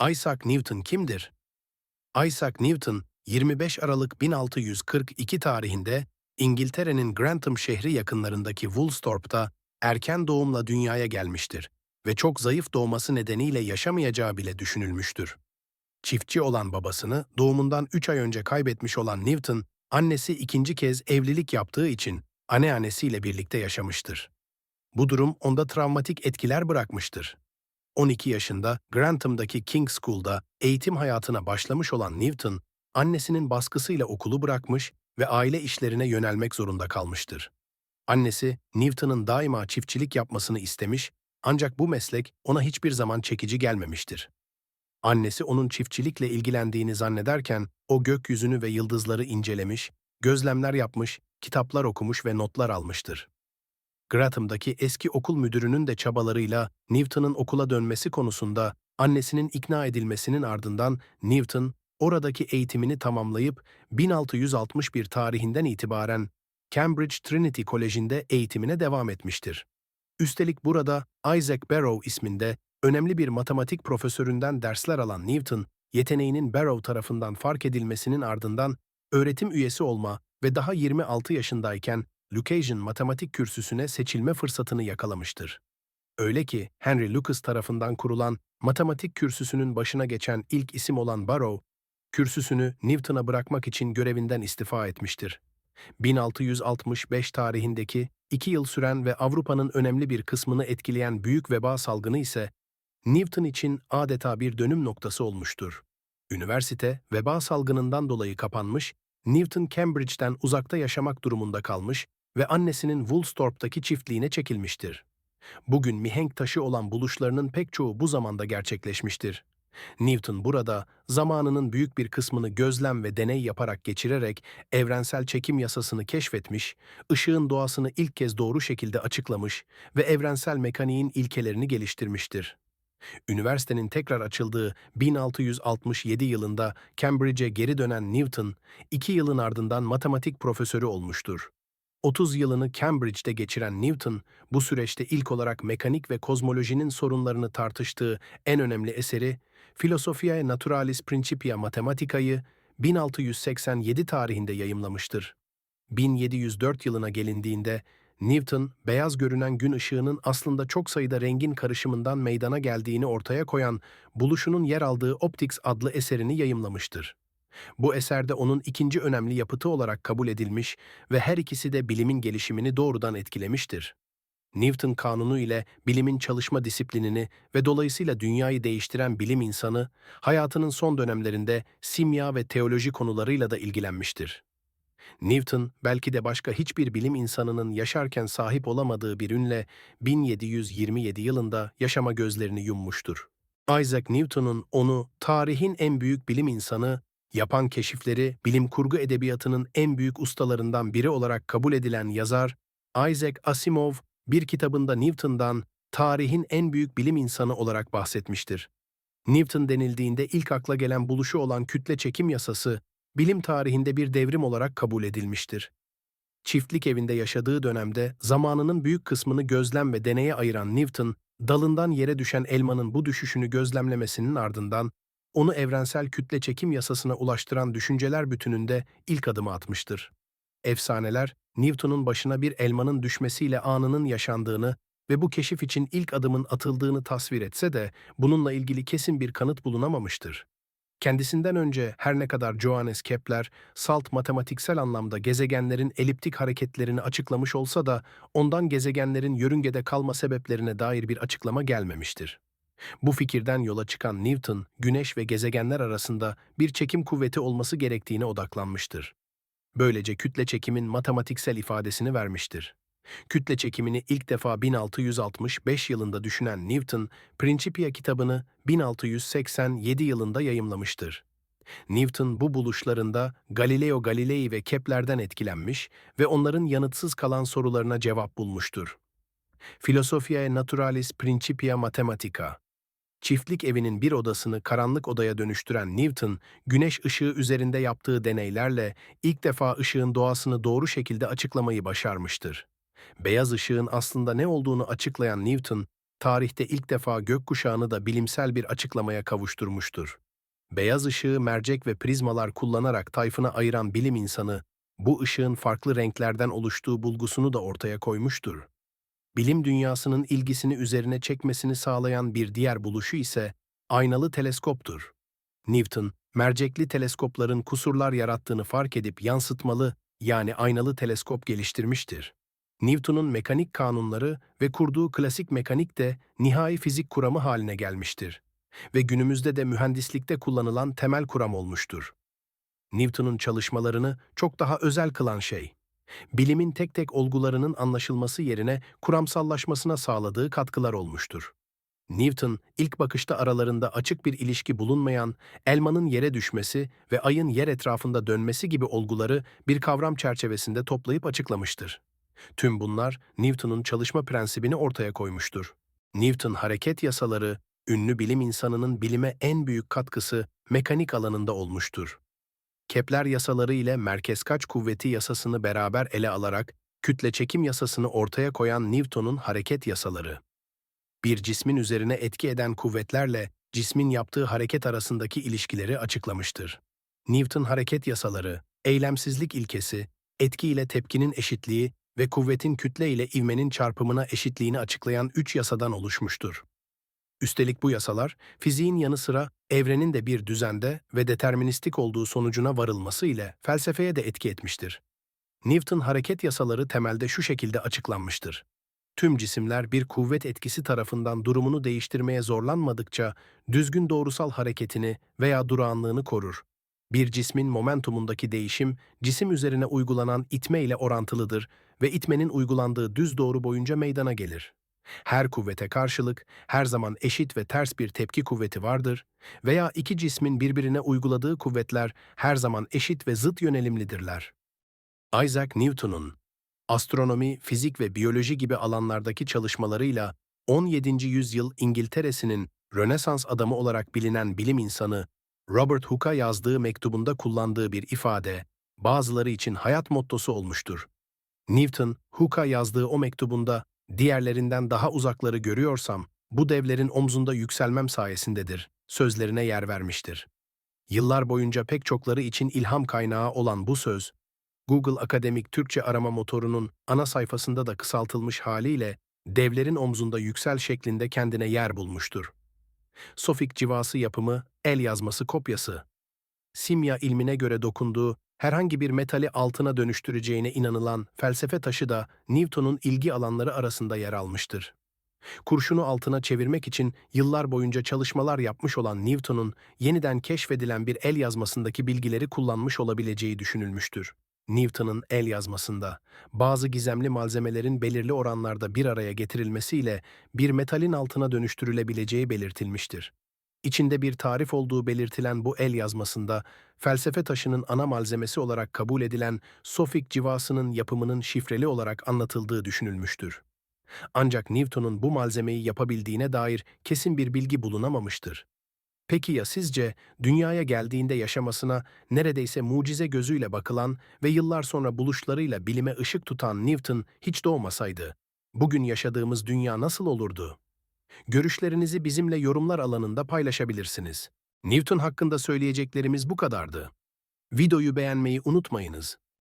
Isaac Newton kimdir? Isaac Newton, 25 Aralık 1642 tarihinde İngiltere'nin Grantham şehri yakınlarındaki Woolsthorpe'da erken doğumla dünyaya gelmiştir ve çok zayıf doğması nedeniyle yaşamayacağı bile düşünülmüştür. Çiftçi olan babasını doğumundan 3 ay önce kaybetmiş olan Newton, annesi ikinci kez evlilik yaptığı için anneannesiyle birlikte yaşamıştır. Bu durum onda travmatik etkiler bırakmıştır. 12 yaşında Grantham'daki King's School'da eğitim hayatına başlamış olan Newton, annesinin baskısıyla okulu bırakmış ve aile işlerine yönelmek zorunda kalmıştır. Annesi, Newton'ın daima çiftçilik yapmasını istemiş ancak bu meslek ona hiçbir zaman çekici gelmemiştir. Annesi onun çiftçilikle ilgilendiğini zannederken o gökyüzünü ve yıldızları incelemiş, gözlemler yapmış, kitaplar okumuş ve notlar almıştır. Gratham'daki eski okul müdürünün de çabalarıyla Newton'ın okula dönmesi konusunda annesinin ikna edilmesinin ardından Newton oradaki eğitimini tamamlayıp 1661 tarihinden itibaren Cambridge Trinity Koleji'nde eğitimine devam etmiştir. Üstelik burada Isaac Barrow isminde önemli bir matematik profesöründen dersler alan Newton, yeteneğinin Barrow tarafından fark edilmesinin ardından öğretim üyesi olma ve daha 26 yaşındayken Lucasian matematik kürsüsüne seçilme fırsatını yakalamıştır. Öyle ki Henry Lucas tarafından kurulan matematik kürsüsünün başına geçen ilk isim olan Barrow, kürsüsünü Newton'a bırakmak için görevinden istifa etmiştir. 1665 tarihindeki iki yıl süren ve Avrupa'nın önemli bir kısmını etkileyen büyük veba salgını ise Newton için adeta bir dönüm noktası olmuştur. Üniversite veba salgınından dolayı kapanmış, Newton Cambridge'den uzakta yaşamak durumunda kalmış ve annesinin Woolsthorpe'daki çiftliğine çekilmiştir. Bugün mihenk taşı olan buluşlarının pek çoğu bu zamanda gerçekleşmiştir. Newton burada zamanının büyük bir kısmını gözlem ve deney yaparak geçirerek evrensel çekim yasasını keşfetmiş, ışığın doğasını ilk kez doğru şekilde açıklamış ve evrensel mekaniğin ilkelerini geliştirmiştir. Üniversitenin tekrar açıldığı 1667 yılında Cambridge'e geri dönen Newton, iki yılın ardından matematik profesörü olmuştur. 30 yılını Cambridge'de geçiren Newton, bu süreçte ilk olarak mekanik ve kozmolojinin sorunlarını tartıştığı en önemli eseri Philosophiae Naturalis Principia Mathematica'yı 1687 tarihinde yayımlamıştır. 1704 yılına gelindiğinde Newton, beyaz görünen gün ışığının aslında çok sayıda rengin karışımından meydana geldiğini ortaya koyan buluşunun yer aldığı Optics adlı eserini yayımlamıştır. Bu eserde onun ikinci önemli yapıtı olarak kabul edilmiş ve her ikisi de bilimin gelişimini doğrudan etkilemiştir. Newton kanunu ile bilimin çalışma disiplinini ve dolayısıyla dünyayı değiştiren bilim insanı, hayatının son dönemlerinde simya ve teoloji konularıyla da ilgilenmiştir. Newton, belki de başka hiçbir bilim insanının yaşarken sahip olamadığı bir ünle 1727 yılında yaşama gözlerini yummuştur. Isaac Newton'un onu tarihin en büyük bilim insanı, yapan keşifleri bilim kurgu edebiyatının en büyük ustalarından biri olarak kabul edilen yazar Isaac Asimov bir kitabında Newton'dan tarihin en büyük bilim insanı olarak bahsetmiştir. Newton denildiğinde ilk akla gelen buluşu olan kütle çekim yasası, bilim tarihinde bir devrim olarak kabul edilmiştir. Çiftlik evinde yaşadığı dönemde zamanının büyük kısmını gözlem ve deneye ayıran Newton, dalından yere düşen elmanın bu düşüşünü gözlemlemesinin ardından onu evrensel kütle çekim yasasına ulaştıran düşünceler bütününde ilk adımı atmıştır. Efsaneler, Newton'un başına bir elmanın düşmesiyle anının yaşandığını ve bu keşif için ilk adımın atıldığını tasvir etse de bununla ilgili kesin bir kanıt bulunamamıştır. Kendisinden önce her ne kadar Johannes Kepler, salt matematiksel anlamda gezegenlerin eliptik hareketlerini açıklamış olsa da ondan gezegenlerin yörüngede kalma sebeplerine dair bir açıklama gelmemiştir. Bu fikirden yola çıkan Newton, güneş ve gezegenler arasında bir çekim kuvveti olması gerektiğine odaklanmıştır. Böylece kütle çekimin matematiksel ifadesini vermiştir. Kütle çekimini ilk defa 1665 yılında düşünen Newton, Principia kitabını 1687 yılında yayımlamıştır. Newton bu buluşlarında Galileo Galilei ve Kepler'den etkilenmiş ve onların yanıtsız kalan sorularına cevap bulmuştur. Philosophiae Naturalis Principia Mathematica Çiftlik evinin bir odasını karanlık odaya dönüştüren Newton, güneş ışığı üzerinde yaptığı deneylerle ilk defa ışığın doğasını doğru şekilde açıklamayı başarmıştır. Beyaz ışığın aslında ne olduğunu açıklayan Newton, tarihte ilk defa gökkuşağını da bilimsel bir açıklamaya kavuşturmuştur. Beyaz ışığı mercek ve prizmalar kullanarak tayfına ayıran bilim insanı, bu ışığın farklı renklerden oluştuğu bulgusunu da ortaya koymuştur. Bilim dünyasının ilgisini üzerine çekmesini sağlayan bir diğer buluşu ise aynalı teleskoptur. Newton, mercekli teleskopların kusurlar yarattığını fark edip yansıtmalı yani aynalı teleskop geliştirmiştir. Newton'un mekanik kanunları ve kurduğu klasik mekanik de nihai fizik kuramı haline gelmiştir ve günümüzde de mühendislikte kullanılan temel kuram olmuştur. Newton'un çalışmalarını çok daha özel kılan şey, bilimin tek tek olgularının anlaşılması yerine kuramsallaşmasına sağladığı katkılar olmuştur. Newton, ilk bakışta aralarında açık bir ilişki bulunmayan elmanın yere düşmesi ve ayın yer etrafında dönmesi gibi olguları bir kavram çerçevesinde toplayıp açıklamıştır. Tüm bunlar Newton'un çalışma prensibini ortaya koymuştur. Newton hareket yasaları, ünlü bilim insanının bilime en büyük katkısı mekanik alanında olmuştur. Kepler yasaları ile merkez kaç kuvveti yasasını beraber ele alarak kütle çekim yasasını ortaya koyan Newton'un hareket yasaları. Bir cismin üzerine etki eden kuvvetlerle cismin yaptığı hareket arasındaki ilişkileri açıklamıştır. Newton hareket yasaları, eylemsizlik ilkesi, etki ile tepkinin eşitliği ve kuvvetin kütle ile ivmenin çarpımına eşitliğini açıklayan üç yasadan oluşmuştur. Üstelik bu yasalar, fiziğin yanı sıra evrenin de bir düzende ve deterministik olduğu sonucuna varılması ile felsefeye de etki etmiştir. Newton hareket yasaları temelde şu şekilde açıklanmıştır. Tüm cisimler bir kuvvet etkisi tarafından durumunu değiştirmeye zorlanmadıkça düzgün doğrusal hareketini veya durağanlığını korur. Bir cismin momentumundaki değişim, cisim üzerine uygulanan itme ile orantılıdır ve itmenin uygulandığı düz doğru boyunca meydana gelir. Her kuvvete karşılık her zaman eşit ve ters bir tepki kuvveti vardır veya iki cismin birbirine uyguladığı kuvvetler her zaman eşit ve zıt yönelimlidirler. Isaac Newton'un astronomi, fizik ve biyoloji gibi alanlardaki çalışmalarıyla 17. yüzyıl İngiltere'sinin Rönesans adamı olarak bilinen bilim insanı Robert Hooke'a yazdığı mektubunda kullandığı bir ifade, bazıları için hayat mottosu olmuştur. Newton, Hooke'a yazdığı o mektubunda, diğerlerinden daha uzakları görüyorsam, bu devlerin omzunda yükselmem sayesindedir, sözlerine yer vermiştir. Yıllar boyunca pek çokları için ilham kaynağı olan bu söz, Google Akademik Türkçe arama motorunun ana sayfasında da kısaltılmış haliyle devlerin omzunda yüksel şeklinde kendine yer bulmuştur. Sofik civası yapımı, el yazması kopyası. Simya ilmine göre dokunduğu herhangi bir metali altına dönüştüreceğine inanılan felsefe taşı da Newton'un ilgi alanları arasında yer almıştır. Kurşunu altına çevirmek için yıllar boyunca çalışmalar yapmış olan Newton'un yeniden keşfedilen bir el yazmasındaki bilgileri kullanmış olabileceği düşünülmüştür. Newton'un el yazmasında bazı gizemli malzemelerin belirli oranlarda bir araya getirilmesiyle bir metalin altına dönüştürülebileceği belirtilmiştir. İçinde bir tarif olduğu belirtilen bu el yazmasında felsefe taşının ana malzemesi olarak kabul edilen sofik civasının yapımının şifreli olarak anlatıldığı düşünülmüştür. Ancak Newton'un bu malzemeyi yapabildiğine dair kesin bir bilgi bulunamamıştır. Peki ya sizce dünyaya geldiğinde yaşamasına neredeyse mucize gözüyle bakılan ve yıllar sonra buluşlarıyla bilime ışık tutan Newton hiç doğmasaydı, bugün yaşadığımız dünya nasıl olurdu? Görüşlerinizi bizimle yorumlar alanında paylaşabilirsiniz. Newton hakkında söyleyeceklerimiz bu kadardı. Videoyu beğenmeyi unutmayınız.